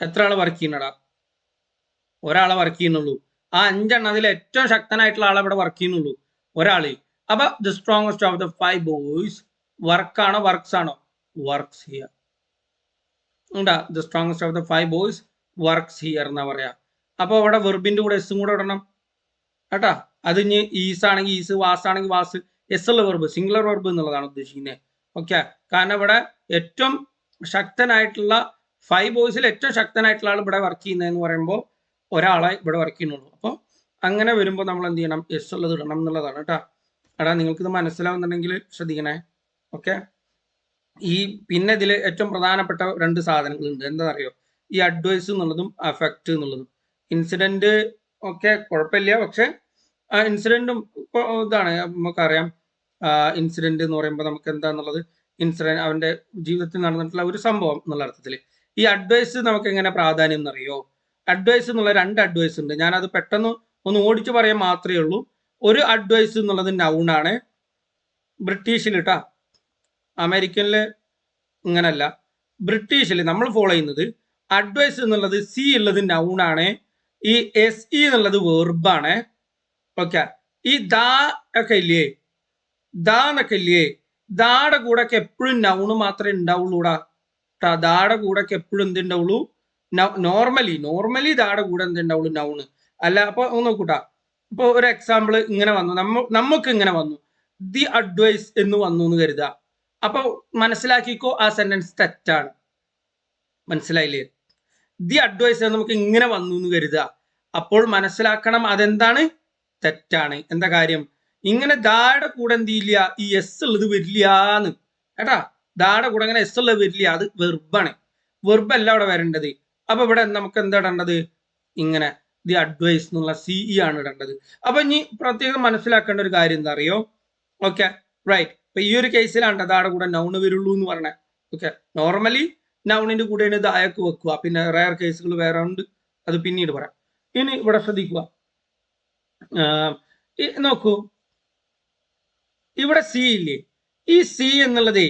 എത്ര ആളെ വർക്ക് ചെയ്യുന്നടാ? ഒരാളെ വർക്ക് ചെയ്യുന്നുള്ളൂ. ആ അഞ്ചെണ്ണം അതിൽ ഏറ്റവും ശക്തനായിട്ടുള്ള ആളെ ഇവിടെ വർക്ക് ചെയ്യുന്നുള്ളൂ. ഒരാൾ. അപ്പൊ the strongest of the five boys വർക്കാണോ works ആണോ? വർക്ക്സ് ഹിയർ ഉണ്ടാ the strongest of the five boys works here എന്നാ പറയാ. അപ്പൊ അവിടെ വെർബിന്റെ കൂടെ എസ്സും കൂടെ ഇടണം. കേട്ടാ? അത് ഇനി ഈസ് ആണെങ്കിൽ ഈസ് വാസ് ആണെങ്കിൽ വാസ് എസ് ഉള്ള വെർബ് സിംഗുലർ വെർബ് എന്നുള്ളതാണ് ഉദ്ദേശിക്കുന്നത് ഓക്കെ കാരണം ഇവിടെ ഏറ്റവും ശക്തനായിട്ടുള്ള ഫൈവ് ബോയ്സിൽ ഏറ്റവും ശക്തനായിട്ടുള്ള ആൾ ഇവിടെ വർക്ക് ചെയ്യുന്നതെന്ന് പറയുമ്പോൾ ഒരാളെ ഇവിടെ വർക്ക് ചെയ്യുന്നുള്ളൂ. അപ്പോൾ അങ്ങനെ വരുമ്പോൾ നമ്മൾ എന്ത് ചെയ്യണം? എസ് ഉള്ളത് ഇടണം എന്നുള്ളതാണ് കേട്ടാ. എടാ നിങ്ങൾക്ക് ഇത് മനസ്സിലാവുന്നുണ്ടെങ്കിൽ ശ്രദ്ധിക്കണേ. ഓക്കെ ഈ പിന്നെ ഇതിൽ ഏറ്റവും പ്രധാനപ്പെട്ട രണ്ട് സാധനങ്ങളുണ്ട്. എന്താണെന്നറിയോ ഈ അഡ്വൈസ് എന്നുള്ളതും അഫക്റ്റ് എന്നുള്ളതും. ഇൻസിഡന്റ് ഒക്കെ കുഴപ്പമില്ല. പക്ഷെ ഇൻസിഡന്റും ഇതാണ്. നമുക്കറിയാം. ഇൻസിഡന്റ് എന്ന് പറയുമ്പോൾ നമുക്ക് എന്താന്നുള്ളത്? ഇൻസിഡന്റ് അവന്റെ ജീവിതത്തിൽ നടന്നിട്ടുള്ള ഒരു സംഭവം എന്നുള്ള അർത്ഥത്തിൽ ഈ അഡ്വൈസ് നമുക്ക് എങ്ങനെ പ്രാധാന്യം എന്നറിയോ? അഡ്വൈസ് എന്നുള്ള രണ്ട് അഡ്വൈസ് ഉണ്ട്. ഞാനത് പെട്ടെന്ന് ഒന്ന് ഓടിച്ചു പറയാൻ മാത്രമേ ഉള്ളൂ. ഒരു അഡ്വൈസ് എന്നുള്ളത് നൗണാണ് ബ്രിട്ടീഷിൽ കേട്ടാ അമേരിക്കനിൽ ഇങ്ങനല്ല. ബ്രിട്ടീഷിൽ നമ്മൾ ഫോളോ ചെയ്യുന്നത് അഡ്വൈസ് എന്നുള്ളത് സി ഉള്ളത് നൗണാണ് ഈ എസ് ഇ എന്നുള്ളത് വെർബാണ് ഓക്കെ ഈ ദാ ഒക്കെ ഇല്ലേ? ദാ എന്നൊക്കെ ഇല്ലേ? ദാടെ കൂടെ ഒക്കെ എപ്പോഴും നൗണ് മാത്രമേ ഉണ്ടാവുള്ളൂടാ. ദാടെ കൂടെ ഒക്കെ എപ്പോഴും എന്തുണ്ടാവുള്ളൂ? നോർമലി നോർമലി ദാട കൂടെ എന്തുണ്ടാവുള്ളൂ നൗണ് അല്ല അപ്പൊ നോക്കൂട്ടാ. ഇപ്പൊ ഒരു എക്സാമ്പിൾ ഇങ്ങനെ വന്നു. നമ്മ നമുക്ക് ഇങ്ങനെ വന്നു. ദി അഡ്വൈസ് എന്ന് വന്നു എന്ന് കരുതുക. അപ്പൊ മനസ്സിലാക്കിക്കോ ആ സെന്റൻസ് തെറ്റാണ്. മനസ്സിലായില്ലേ? ദി അഡ്വൈസ് നമുക്ക് ഇങ്ങനെ വന്നു എന്ന് കരുതുക. അപ്പോൾ മനസ്സിലാക്കണം അതെന്താണ്? തെറ്റാണ്. എന്താ കാര്യം? ഇങ്ങനെ ദാടെ കൂടെ എന്ത് ഈ എസ് ഉള്ളത് വരില്ലാന്ന് കേട്ടാ? ദാടെ കൂടെ അങ്ങനെ എസ് ഉള്ളത് വരില്ല അത് വെർബാണ് വെർബ് അല്ല അവിടെ വരേണ്ടത്. അപ്പൊ ഇവിടെ നമുക്ക് എന്താ ഇടേണ്ടത്? ഇങ്ങനെ ദി അഡ്വൈസ് എന്നുള്ള സി ഇ ആണ് ഇടേണ്ടത്. അപ്പൊ ഇനി പ്രത്യേകം മനസ്സിലാക്കേണ്ട ഒരു കാര്യം എന്താ അറിയോ? ഓക്കെ റൈറ്റ് ഇപ്പൊ ഈ ഒരു കേസിലാണ് ദാടെ കൂടെ നൗണ് വരുള്ളൂ എന്ന് പറഞ്ഞത് ഓക്കെ നോർമലി നൗണിന്റെ കൂടെ കൂടെയാണ് ദായക്ക് വെക്കുക. പിന്നെ റയർ കേസുകൾ വേറെ ഉണ്ട് അത് പിന്നീട് പറയാം. ഇനി ഇവിടെ ശ്രദ്ധിക്കുക. നോക്കൂ. ഇവിടെ സി ഇല്ലേ? ഈ സി എന്നുള്ളത്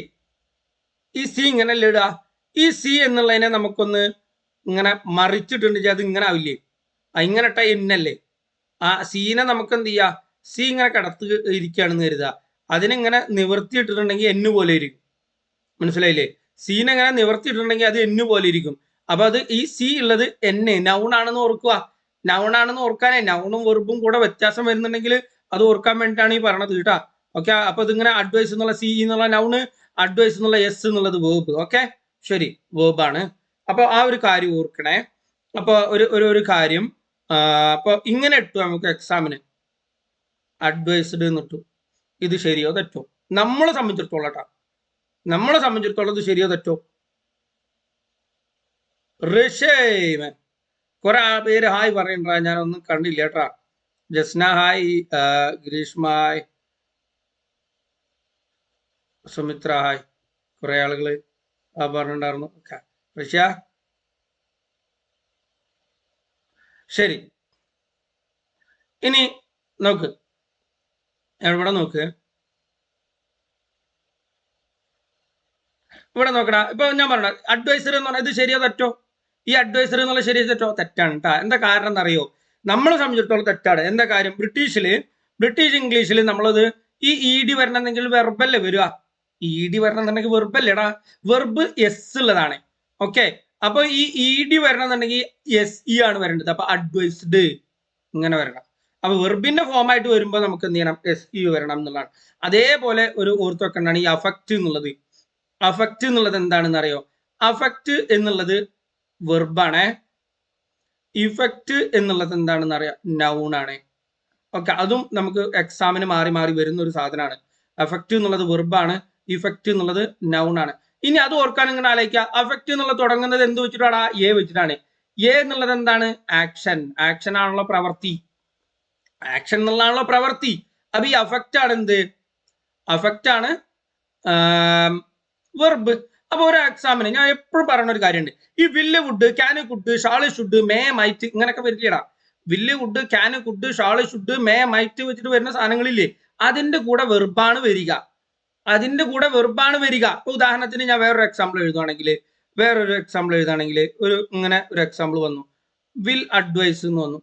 ഈ സി ഇങ്ങനെ അല്ലേ ഇടുക ഈ സി എന്നുള്ളതിനെ നമുക്കൊന്ന് ഇങ്ങനെ മറിച്ചിട്ടുണ്ട് അത് ഇങ്ങനെ ആവില്ലേ? ഇങ്ങനെ ഇട്ട എന്നല്ലേ ആ സീനെ നമുക്ക് എന്ത് ചെയ്യുക സി ഇങ്ങനെ കടത്ത് ഇരിക്കുകയാണെന്ന് കരുതുക അതിനിങ്ങനെ നിവർത്തിയിട്ടിട്ടുണ്ടെങ്കിൽ എന്ന് പോലെ ഇരിക്കും. മനസ്സിലായില്ലേ? സീനെ ഇങ്ങനെ നിവർത്തിയിട്ടുണ്ടെങ്കിൽ അത് എന്ന് പോലെ ഇരിക്കും. അപ്പൊ അത് ഈ സി ഉള്ളത് എന്നെ നൗൺ ആണെന്ന് ഓർക്കുക. നൗൺ ആണെന്ന് ഓർക്കാനേ നൗണും വെറുപ്പും കൂടെ വ്യത്യാസം വരുന്നുണ്ടെങ്കിൽ അത് ഓർക്കാൻ വേണ്ടിയിട്ടാണ് ഈ പറഞ്ഞത് കേട്ടാ. ഓക്കെ അപ്പൊ ഇതിങ്ങനെ അഡ്വൈസ് എന്നുള്ള സി എന്നുള്ള നൗണ് അഡ്വൈസ് എന്നുള്ള എസ് എന്നുള്ളത് വേബ് ഓക്കെ ശരി. വേബാണ് അപ്പൊ ആ ഒരു കാര്യം ഓർക്കണേ. അപ്പൊ ഒരു ഒരു ഒരു കാര്യം അപ്പോൾ അപ്പൊ ഇങ്ങനെ ഇട്ടു നമുക്ക് എക്സാമിന് അഡ്വൈസ്ഡ് എന്നിട്ടു. ഇത് ശരിയോ തെറ്റോ? നമ്മളെ സംബന്ധിച്ചിടത്തോളം നമ്മളെ സംബന്ധിച്ചിടത്തോളം ഇത് ശരിയോ തെറ്റോ? ഋഷേമൻ. കുറെ പേര് ഹായ് പറയണ്ടാ ഞാനൊന്നും കണ്ടില്ല കേട്ടാ ജസ്ന ഹായ് ഗ്രീഷ്മായ് സുമിത്ര ഹായ് കുറെ ആളുകൾ ആ പറഞ്ഞിട്ടുണ്ടായിരുന്നു. ഋഷ്യ ശരി. ഇനി നോക്ക്. എവിടെ നോക്ക്? ഇവിടെ നോക്കണ ഇപ്പൊ ഞാൻ പറഞ്ഞ അഡ്വൈസർ എന്ന് പറഞ്ഞാൽ ഇത് ശരിയോ തെറ്റോ? ഈ അഡ്വൈസർ എന്നുള്ള ശരിയോ തെറ്റോ? തെറ്റാണ് കേട്ടോ എന്താ കാരണം എന്നറിയോ? നമ്മളെ സംബന്ധിച്ചിടത്തോളം തെറ്റാണ്. എന്താ കാര്യം? ബ്രിട്ടീഷിൽ ബ്രിട്ടീഷ് ഇംഗ്ലീഷിൽ നമ്മളത് ഈ ഇ ഡി വരണമെന്നെങ്കിൽ വെർബല്ലേ വരിക? ഇ ഡി വരണമെന്നുണ്ടെങ്കിൽ വെർബല്ലേടാ വെർബ് എസ് ഉള്ളതാണ്. ഓക്കെ അപ്പൊ ഈ ഇ ഡി വരണമെന്നുണ്ടെങ്കിൽ എസ് ഇ ആണ് വരേണ്ടത്. അപ്പൊ അഡ്വൈസ്ഡ് ഇങ്ങനെ വരണം. അപ്പൊ വെർബിന്റെ ഫോം ആയിട്ട് വരുമ്പോൾ നമുക്ക് എന്ത് ചെയ്യണം? എസ് ഇ വരണം എന്നുള്ളതാണ്. അതേപോലെ ഒരു ഓർത്ത് വെക്കേണ്ടതാണ് ഈ അഫക്റ്റ് എന്നുള്ളത്. അഫക്റ്റ് എന്നുള്ളത് എന്താണെന്ന് അറിയോ? അഫക്റ്റ് എന്നുള്ളത് വെർബാണ് ഇഫക്റ്റ് എന്നുള്ളത് എന്താണെന്ന് അറിയാം? നൗൺ ആണ്. ഓക്കെ അതും നമുക്ക് എക്സാമിന് മാറി മാറി വരുന്ന ഒരു സാധനമാണ്. എഫക്റ്റ് എന്നുള്ളത് വെർബാണ് ഇഫക്റ്റ് എന്നുള്ളത് നൗൺ ആണ്. ഇനി അത് ഓർക്കാൻ ഇങ്ങനെ ആലോചിക്കുക. അഫക്റ്റ് എന്നുള്ളത് തുടങ്ങുന്നത് എന്ത് വെച്ചിട്ടാണ്? എ വെച്ചിട്ടാണ്. എ എന്നുള്ളത് എന്താണ്? ആക്ഷൻ ആക്ഷൻ ആണല്ലോ പ്രവൃത്തി ആക്ഷൻ എന്നുള്ളതാണല്ലോ പ്രവൃത്തി അപ്പൊ ഈ അഫക്റ്റ് ആണ് എന്ത്? അഫക്റ്റ് ആണ് വെർബ് അപ്പൊ ഒരു എക്സാമിന് ഞാൻ എപ്പോഴും പറയുന്ന ഒരു കാര്യമുണ്ട്. ഈ will would can could shall should may might ഇങ്ങനൊക്കെ വരില്ലടാ will would can could shall should may might വെച്ചിട്ട് വരുന്ന സാധനങ്ങളില്ലേ അതിന്റെ കൂടെ വെർബാണ് വരിക. അതിന്റെ കൂടെ വെറുപ്പാണ് വരിക. ഇപ്പൊ ഉദാഹരണത്തിന് ഞാൻ വേറൊരു എക്സാമ്പിൾ എഴുതുകയാണെങ്കിൽ വേറൊരു എക്സാമ്പിൾ എഴുതുകയാണെങ്കിൽ ഒരു ഇങ്ങനെ ഒരു എക്സാമ്പിൾ വന്നു. വിൽ അഡ്വൈസ് എന്ന് വന്നു.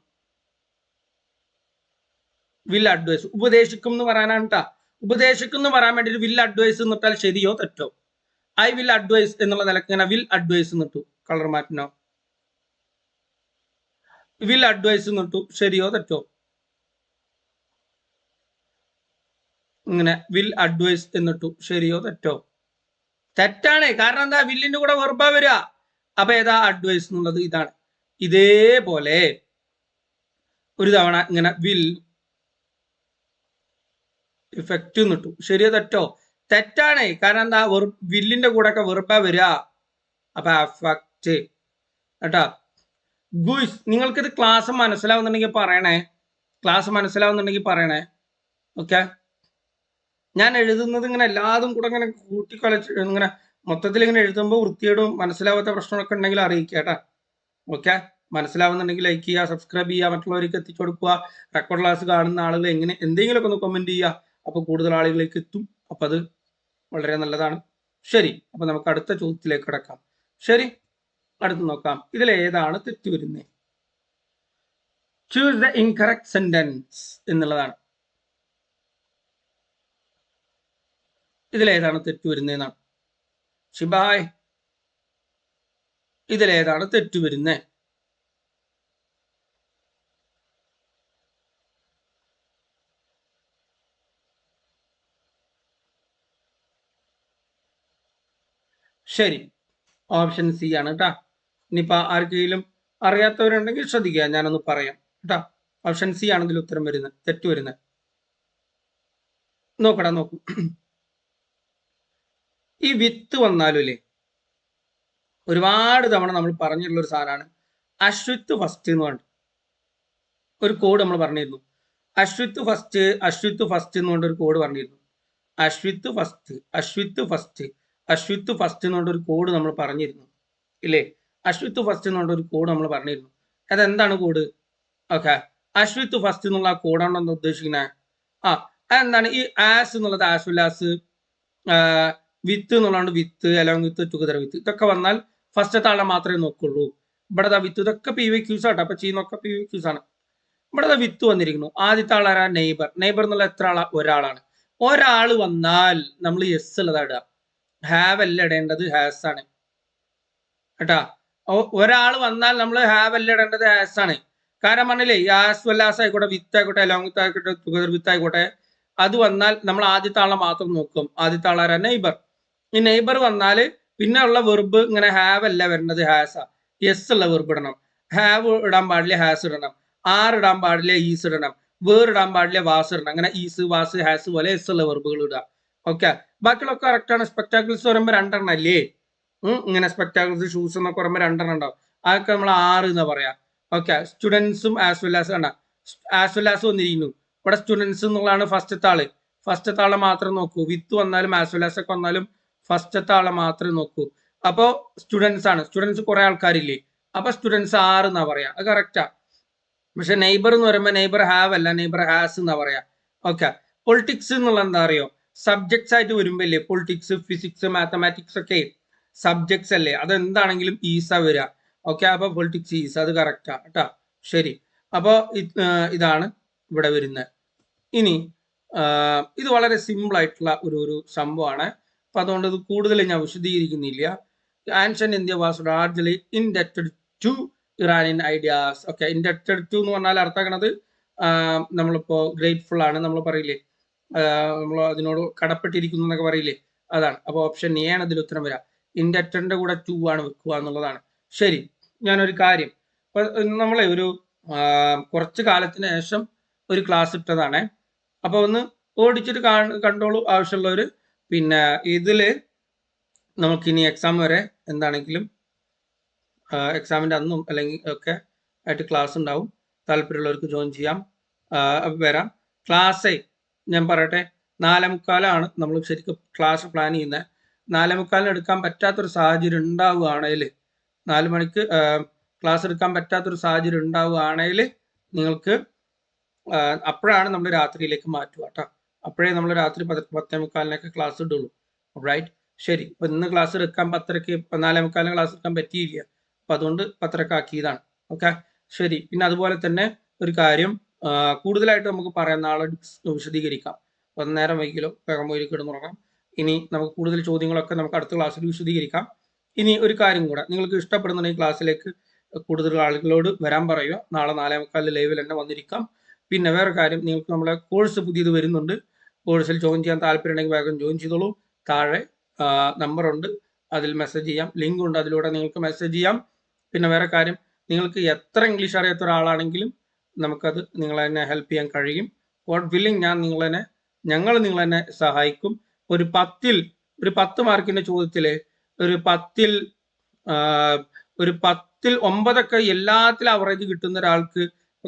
വിൽ അഡ്വൈസ് ഉപദേശിക്കും എന്ന് പറയാനാണ് കേട്ടാ ഉപദേശിക്കും എന്ന് പറയാൻ വേണ്ടിയിട്ട് വിൽ അഡ്വൈസ് എന്നിട്ടാൽ ശരിയോ തെറ്റോ? ഐ വിൽ അഡ്വൈസ് എന്നുള്ള നിലയ്ക്ക് ഇങ്ങനെ വിൽ അഡ്വൈസ് എന്നിട്ടു കളർ മാറ്റിനോ വിൽ അഡ്വൈസ് എന്നിട്ടു ശരിയോ തെറ്റോ? ഇങ്ങനെ വിൽ അഡ്വൈസ് എന്നിട്ടു ശരിയോ തെറ്റോ? തെറ്റാണ്. കാരണം എന്താ? വില്ലിന്റെ കൂടെ വെറുപ്പ വരിക. അപ്പൊ ഏതാ? അഡ്വൈസ് എന്നുള്ളത് ഇതാണ്. ഇതേപോലെ ഒരു തവണ ഇങ്ങനെ വിൽ ഇഫക്റ്റ് നിട്ടു ശരിയോ തെറ്റോ? തെറ്റാണ്. കാരണം എന്താ? വില്ലിന്റെ കൂടെ ഒക്കെ വെറുപ്പ വരിക. അപ്പൊ അഫക്റ്റ് കേട്ടോ? ഗുയ്സ് നിങ്ങൾക്കിത് ക്ലാസ് മനസ്സിലാവുന്നുണ്ടെങ്കിൽ പറയണേ. ക്ലാസ് മനസ്സിലാവുന്നുണ്ടെങ്കിൽ പറയണേ. ഓക്കെ ഞാൻ എഴുതുന്നത് ഇങ്ങനെ എല്ലാതും കൂടെ ഇങ്ങനെ കൂട്ടിക്കൊലച്ച് ഇങ്ങനെ മൊത്തത്തിൽ ഇങ്ങനെ എഴുതുമ്പോൾ വൃത്തിയോടും മനസ്സിലാവാത്ത പ്രശ്നമൊക്കെ ഉണ്ടെങ്കിൽ അറിയിക്കുക കേട്ടാ. ഓക്കെ മനസ്സിലാവുന്നുണ്ടെങ്കിൽ ലൈക്ക് ചെയ്യുക സബ്സ്ക്രൈബ് ചെയ്യുക മറ്റുള്ളവർക്ക് എത്തിച്ചു കൊടുക്കുക. റെക്കോർഡ് ക്ലാസ് കാണുന്ന ആളുകൾ എങ്ങനെ എന്തെങ്കിലുമൊക്കെ ഒന്ന് കമന്റ് ചെയ്യുക. അപ്പൊ കൂടുതൽ ആളുകളിലേക്ക് എത്തും. അപ്പൊ അത് വളരെ നല്ലതാണ്. ശരി. അപ്പൊ നമുക്ക് അടുത്ത ചോദ്യത്തിലേക്ക് കിടക്കാം. ശരി. അടുത്ത് നോക്കാം. ഇതിൽ ഏതാണ് തെറ്റ് വരുന്നത്? ചൂസ് ദ ഇൻകറക്റ്റ് സെന്റൻസ് എന്നുള്ളതാണ്. ഇതിലേതാണ് തെറ്റ് വരുന്നതെന്നാണ്. ഷിബായ് ഇതിലേതാണ് തെറ്റ് വരുന്നത് ശരി ഓപ്ഷൻ സി ആണ് കേട്ടാ ഇനിയിപ്പോ ആർക്കെങ്കിലും അറിയാത്തവരുണ്ടെങ്കിൽ ശ്രദ്ധിക്കുക ഞാനൊന്ന് പറയാം കേട്ടാ ഓപ്ഷൻ സി ആണെങ്കിൽ ഉത്തരം വരുന്നത് തെറ്റ് വരുന്നത്. നോക്കടാ നോക്കൂ. ഈ വിത്ത് വന്നാലും ഇല്ലേ ഒരുപാട് തവണ നമ്മൾ പറഞ്ഞിട്ടുള്ള ഒരു സാധനമാണ്. അശ്വിത്ത് ഫസ്റ്റ് എന്ന് പറഞ്ഞു ഒരു കോഡ് നമ്മൾ പറഞ്ഞിരുന്നു. അശ്വിത്ത് ഫസ്റ്റ് അശ്വിത്ത് ഫസ്റ്റ് എന്ന് പറഞ്ഞ ഒരു കോഡ് പറഞ്ഞിരുന്നു. Ashwith first Ashwith first Ashwith first എന്ന് പറഞ്ഞ ഒരു കോഡ് നമ്മൾ പറഞ്ഞിരുന്നു. ഇല്ലേ? അശ്വിത്ത് ഫസ്റ്റ് എന്ന് പറഞ്ഞ ഒരു കോഡ് നമ്മൾ പറഞ്ഞിരുന്നു. അതെന്താണ് കോഡ് ഓക്കെ. അശ്വിത്ത് ഫസ്റ്റ് എന്നുള്ള ആ കോഡാണോ ഉദ്ദേശിക്കുന്നത് ആ അതെന്താണ്? ഈ ആസ് എന്നുള്ളത് ആസ് വിലാസ് വിത്ത് എന്നുള്ളതാണ് വിത്ത് അലോങ് വിത്ത് ടുഗദർ വിത്ത് ഇതൊക്കെ വന്നാൽ ഫസ്റ്റ് ആളെ മാത്രമേ നോക്കുള്ളൂ. ഇവിടെ വിത്ത് ഇതൊക്കെ പി വി ക്യൂസ് ആട്ടോ. അപ്പൊ ചെയ്യുന്നൊക്കെ പി വി ക്യൂസ് ആണ്. ഇവിടെ വിത്ത് വന്നിരിക്കുന്നു. ആദ്യത്തെ ആളാരാ നെയ്ബർ നെയ്ബർ എന്നുള്ള എത്ര ആളാ? ഒരാളാണ്. ഒരാൾ വന്നാൽ നമ്മൾ എസ് ഉള്ളതാ ഇടുക. ഹാവ് അല്ല ഇടേണ്ടത് ഹാസ് ആണ്. കേട്ടാ? ഒരാൾ വന്നാൽ നമ്മൾ ഹാവ് അല്ല ഇടേണ്ടത് ഹാസ് ആണ്. കാരണം പറഞ്ഞില്ലേ യാസ് വല്ലാസ് ആയിക്കോട്ടെ വിത്ത് ആയിക്കോട്ടെ ലോങ് വിത്ത് ആയിക്കോട്ടെ ടുഗദർ വിത്ത് ആയിക്കോട്ടെ അത് വന്നാൽ നമ്മൾ ആദ്യത്തെ ആളെ മാത്രം നോക്കും. ആദ്യത്തെ ആളാരാ നെയ്ബർ ഈ നെയ്ബർ വന്നാൽ പിന്നെ ഉള്ള വെർബ് ഇങ്ങനെ ഹാവ് അല്ല വരേണ്ടത് ഹാസ യെസ് ഉള്ള വെർബ് ഇടണം. ഹാവ് ഇടാൻ പാടില്ല ഹാസ് ഇടണം. ആർ ഇടാൻ പാടില്ല ഈസ് ഇടണം. വേർ ഇടാൻ പാടില്ല വാസ് ഇടണം. അങ്ങനെ ഈസ് വാസ് ഹാസ് പോലെ എസ് ഉള്ള വെർബുകൾ ഇടുക. ഓക്കെ ബാക്കിയുള്ള കറക്റ്റ് ആണ്. സ്പെക്ടാക്കിൾസ് പറയുമ്പോൾ രണ്ടെണ്ണം അല്ലേ? ഇങ്ങനെ സ്പെക്ടാക്കിൾസ് ഷൂസ് എന്നൊക്കെ പറയുമ്പോൾ രണ്ടെണ്ണം ഉണ്ടാവും. അതൊക്കെ നമ്മൾ ആറ് എന്ന് പറയാം. ഓക്കെ സ്റ്റുഡൻസും ആസ് വെൽ ആസ് കണ്ട ആസ് വെൽ ആസ് വന്നിരിക്കുന്നു. ഇവിടെ സ്റ്റുഡൻസ് എന്നുള്ളതാണ് ഫസ്റ്റത്തെ ആൾ ഫസ്റ്റത്തെ ആളെ മാത്രം നോക്കൂ. വിത്ത് വന്നാലും ആസ് വെൽ ആസ് ഒക്കെ വന്നാലും ഫസ്റ്റത്തെ ആളെ മാത്രമേ നോക്കൂ. അപ്പോ സ്റ്റുഡൻസ് ആണ്. സ്റ്റുഡൻസ് കുറെ ആൾക്കാരില്ലേ? അപ്പൊ സ്റ്റുഡൻസ് ആറ് എന്നാ പറയാ. അത് കറക്റ്റാ പക്ഷെ നെയ്ബർ എന്ന് പറയുമ്പോൾ നെയ്ബർ ഹാവ് അല്ല നെയ്ബർ ഹാസ് എന്നാ പറയാ. ഓക്കെ പൊളിറ്റിക്സ് എന്നുള്ള എന്താ അറിയോ? സബ്ജക്ട്സ് ആയിട്ട് വരുമ്പോ ഇല്ലേ പൊളിറ്റിക്സ് ഫിസിക്സ് മാത്തമാറ്റിക്സ് ഒക്കെ സബ്ജക്ട്സ് അല്ലേ? അത് എന്താണെങ്കിലും ഈസ വരിക ഓക്കെ അപ്പൊ പൊളിറ്റിക്സ് ഈസ അത് കറക്റ്റാ കേട്ടാ? ശരി. അപ്പോ ഇതാണ് ഇവിടെ വരുന്നത്. ഇനി ഇത് വളരെ സിമ്പിൾ ആയിട്ടുള്ള ഒരു ഒരു സംഭവമാണ്. അപ്പൊ അതുകൊണ്ട് കൂടുതൽ ഞാൻ വിശദീകരിക്കുന്നില്ല. Ancient India was largely inducted to Iranian ideas okay inducted to എന്ന് പറഞ്ഞാൽ അർത്ഥമാക്കണത് നമ്മളിപ്പോ ഗ്രേറ്റ്ഫുൾ ആണ് നമ്മൾ പറയില്ലേ? നമ്മൾ അതിനോട് കടപ്പെട്ടിരിക്കുന്നു എന്നൊക്കെ പറയില്ലേ? അതാണ്. അപ്പൊ ഓപ്ഷൻ എ ആണ് ഇതിൽ ഉത്തരം വരിക ഇൻഡക്റ്ററിന്റെ കൂടെ ടു ആണ് വെക്കുക എന്നുള്ളതാണ്. ശരി ഞാനൊരു കാര്യം. നമ്മളെ ഒരു കുറച്ച് കാലത്തിന് ശേഷം ഒരു ക്ലാസ് ഇട്ടതാണ്. അപ്പൊ ഒന്ന് ഓടിച്ചിട്ട് കണ്ടോളൂ ആവശ്യമുള്ളവര്. പിന്നെ ഇതിൽ നമുക്കിനി എക്സാം വരെ എന്താണെങ്കിലും എക്സാമിന്റെ അന്നും അല്ലെങ്കിൽ ഒക്കെ ആയിട്ട് ക്ലാസ് ഉണ്ടാവും. താല്പര്യമുള്ളവർക്ക് ജോയിൻ ചെയ്യാം. വരാം. ക്ലാസ്സേ ഞാൻ പറയട്ടെ നാലേ മുക്കാലാണ് നമ്മൾ ശരിക്കും ക്ലാസ് പ്ലാൻ ചെയ്യുന്നത് നാലേ മുക്കാലിന് എടുക്കാൻ പറ്റാത്തൊരു സാഹചര്യം ഉണ്ടാവുകയാണെങ്കിൽ നാല് മണിക്ക് ക്ലാസ് എടുക്കാൻ പറ്റാത്തൊരു സാഹചര്യം ഉണ്ടാവുകയാണെങ്കിൽ നിങ്ങൾക്ക് അപ്പോഴാണ് നമ്മൾ രാത്രിയിലേക്ക് മാറ്റുക കേട്ടോ. അപ്പോഴേ നമ്മൾ രാത്രി പത്ത് പത്തേ മുക്കാലിനൊക്കെ ക്ലാസ് ഇടുള്ളൂ. റൈറ്റ് ശരി. ഇപ്പൊ ഇന്ന് ക്ലാസ് എടുക്കാൻ പത്തരക്ക് നാലേ മുക്കാലിന് ക്ലാസ് എടുക്കാൻ പറ്റിയില്ല. അപ്പൊ അതുകൊണ്ട് പത്തരക്ക് ആക്കിയതാണ്. ഓക്കെ ശരി. പിന്നെ അതുപോലെ തന്നെ ഒരു കാര്യം കൂടുതലായിട്ട് നമുക്ക് പറയാം നാളെ വിശദീകരിക്കാം. അപ്പം നേരം വൈകിലോ വേഗം പോയി കിടന്നുറങ്ങാം ഇനി നമുക്ക് കൂടുതൽ ചോദ്യങ്ങളൊക്കെ നമുക്ക് അടുത്ത ക്ലാസ്സിൽ വിശദീകരിക്കാം. ഇനി ഒരു കാര്യം കൂടെ. നിങ്ങൾക്ക് ഇഷ്ടപ്പെടുന്ന ഈ ക്ലാസ്സിലേക്ക് കൂടുതൽ ആളുകളോട് വരാൻ പറയുക. നാളെ നാലേ മുക്കാലിൽ ലൈവിൽ തന്നെ വന്നിരിക്കാം. പിന്നെ വേറെ കാര്യം നിങ്ങൾക്ക് നമ്മളെ കോഴ്സ് പുതിയത് വരുന്നുണ്ട്. കോഴ്സിൽ ജോയിൻ ചെയ്യാൻ താല്പര്യമുണ്ടെങ്കിൽ വേഗം ജോയിൻ ചെയ്തോളൂ. താഴെ നമ്പർ ഉണ്ട്. അതിൽ മെസ്സേജ് ചെയ്യാം. ലിങ്ക് ഉണ്ട്. അതിലൂടെ നിങ്ങൾക്ക് മെസ്സേജ് ചെയ്യാം. പിന്നെ വേറെ കാര്യം നിങ്ങൾക്ക് എത്ര ഇംഗ്ലീഷ് അറിയാത്ത ഒരാളാണെങ്കിലും നമുക്കത് നിങ്ങളെ തന്നെ ഹെൽപ്പ് ചെയ്യാൻ കഴിയും. വാട്ട് വില്ലിങ് ഞാൻ നിങ്ങളെന്നെ ഞങ്ങൾ നിങ്ങളെന്നെ സഹായിക്കും. ഒരു പത്തിൽ ഒരു പത്ത് മാർക്കിന്റെ ചോദ്യത്തിൽ ഒരു പത്തിൽ ഒരു പത്തിൽ ഒമ്പതൊക്കെ എല്ലാത്തിലും അവറേജ് കിട്ടുന്ന ഒരാൾക്ക്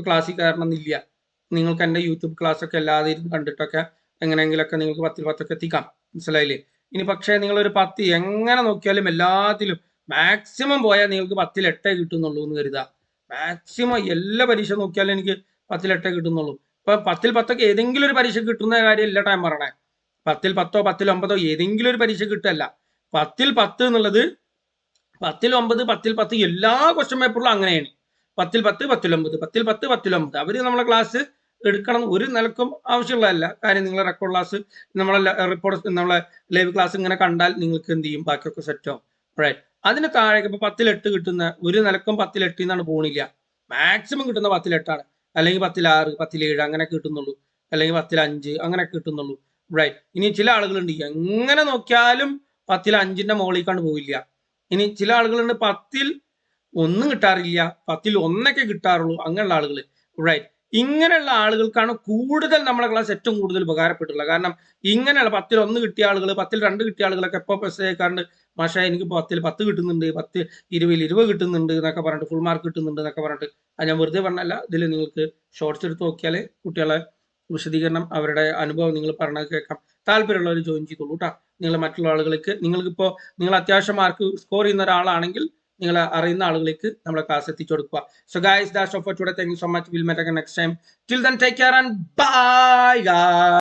ക്ലാസ്സിൽ കയറണമെന്നില്ല. നിങ്ങൾക്ക് എന്റെ യൂട്യൂബ് ക്ലാസ് ഒക്കെ എല്ലാതെ ഇരുന്ന് കണ്ടിട്ടൊക്കെ എങ്ങനെയെങ്കിലൊക്കെ നിങ്ങൾക്ക് പത്തിൽ പത്തൊക്കെ എത്തിക്കാം. മനസ്സിലായില്ലേ? ഇനി പക്ഷേ നിങ്ങൾ ഒരു പത്ത് എങ്ങനെ നോക്കിയാലും എല്ലാത്തിലും മാക്സിമം പോയാൽ നിങ്ങൾക്ക് പത്തിൽ എട്ടേ കിട്ടുന്നുള്ളൂ എന്ന് കരുതുക മാക്സിമം എല്ലാ പരീക്ഷ നോക്കിയാലും എനിക്ക് പത്തിൽ എട്ടേ കിട്ടുന്നുള്ളൂ. ഇപ്പൊ പത്തിൽ പത്തൊക്കെ ഏതെങ്കിലും ഒരു പരീക്ഷ കിട്ടുന്ന കാര്യം ഇല്ല ടൈം പറയണേ. പത്തിൽ പത്തോ പത്തിൽ ഒമ്പതോ ഏതെങ്കിലും ഒരു പരീക്ഷ കിട്ടല്ല പത്തിൽ പത്ത് എന്നുള്ളത് പത്തിൽ ഒമ്പത് പത്തിൽ പത്ത് എല്ലാ ക്വസ്റ്റ്യൻ പേപ്പറിലും അങ്ങനെയാണ്. പത്തിൽ പത്ത് പത്തിൽ ഒമ്പത് പത്തിൽ പത്ത് പത്തിൽ ഒമ്പത്. അവർ നമ്മളെ ക്ലാസ് എടുക്കണം ഒരു നിലക്കും ആവശ്യമുള്ളതല്ല. കാര്യം നിങ്ങളെ റെക്കോർഡ് ക്ലാസ് നമ്മളെ റിപ്പോർട്ട് നമ്മളെ ലൈവ് ക്ലാസ് ഇങ്ങനെ കണ്ടാൽ നിങ്ങൾക്ക് എന്ത് ചെയ്യും? ബാക്കിയൊക്കെ സെറ്റ് ആവും. റൈറ്റ് അതിന് താഴേക്ക് ഇപ്പൊ പത്തിലെട്ട് കിട്ടുന്ന ഒരു നിലക്കും പത്തിലെട്ടിൽ നിന്നാണ് പോണില്ല. മാക്സിമം കിട്ടുന്ന പത്തിലെട്ടാണ്. അല്ലെങ്കിൽ പത്തിലാറ് പത്തിലേഴ് അങ്ങനെ കിട്ടുന്നുള്ളൂ. അല്ലെങ്കിൽ പത്തിലഞ്ച് അങ്ങനെ കിട്ടുന്നുള്ളൂ. റൈറ്റ് ഇനി ചില ആളുകളുണ്ട്. എങ്ങനെ നോക്കിയാലും പത്തിൽ അഞ്ചിന്റെ മുകളിലേക്കാണ് പോവില്ല. ഇനി ചില ആളുകളുണ്ട് പത്തിൽ ഒന്നും കിട്ടാറില്ല. പത്തിൽ ഒന്നൊക്കെ കിട്ടാറുള്ളൂ. അങ്ങനെയുള്ള ആളുകൾ റൈറ്റ് ഇങ്ങനെയുള്ള ആളുകൾക്കാണ് കൂടുതൽ നമ്മളെ ക്ലാസ് ഏറ്റവും കൂടുതൽ ഉപകാരപ്പെട്ടുള്ളത് കാരണം ഇങ്ങനെയുള്ള പത്തിൽ ഒന്ന് കിട്ടിയ ആളുകൾ പത്തിൽ രണ്ട് കിട്ടിയ ആളുകളൊക്കെ എപ്പോൾ മെസ്സേജ് അയക്കാറുണ്ട് മാഷാ എനിക്ക് പത്തിൽ പത്ത് കിട്ടുന്നുണ്ട് പത്ത് ഇരുപതിൽ ഇരുപത് കിട്ടുന്നുണ്ട് എന്നൊക്കെ പറഞ്ഞിട്ട് ഫുൾ മാർക്ക് കിട്ടുന്നുണ്ട് എന്നൊക്കെ പറഞ്ഞിട്ട് അത് ഞാൻ വെറുതെ പറഞ്ഞല്ല. ഇതിൽ നിങ്ങൾക്ക് ഷോർട്സ് എടുത്ത് നോക്കിയാൽ കുട്ടികളെ വിശദീകരണം അവരുടെ അനുഭവം നിങ്ങൾ പറഞ്ഞത് കേൾക്കാം. താല്പര്യമുള്ളവർ ജോയിൻ ചെയ്തോളൂ കേട്ടോ നിങ്ങൾ മറ്റുള്ള ആളുകൾക്ക് നിങ്ങൾക്കിപ്പോൾ നിങ്ങൾ അത്യാവശ്യം മാർക്ക് സ്കോർ ചെയ്യുന്ന ഒരാളാണെങ്കിൽ നിങ്ങൾ അറിയുന്ന ആളുകളിലേക്ക് നമ്മളെ ക്ലാസ് എത്തിച്ചു കൊടുക്കുക. So guys that's off for today thank you so much will met next time till then take care and bye guys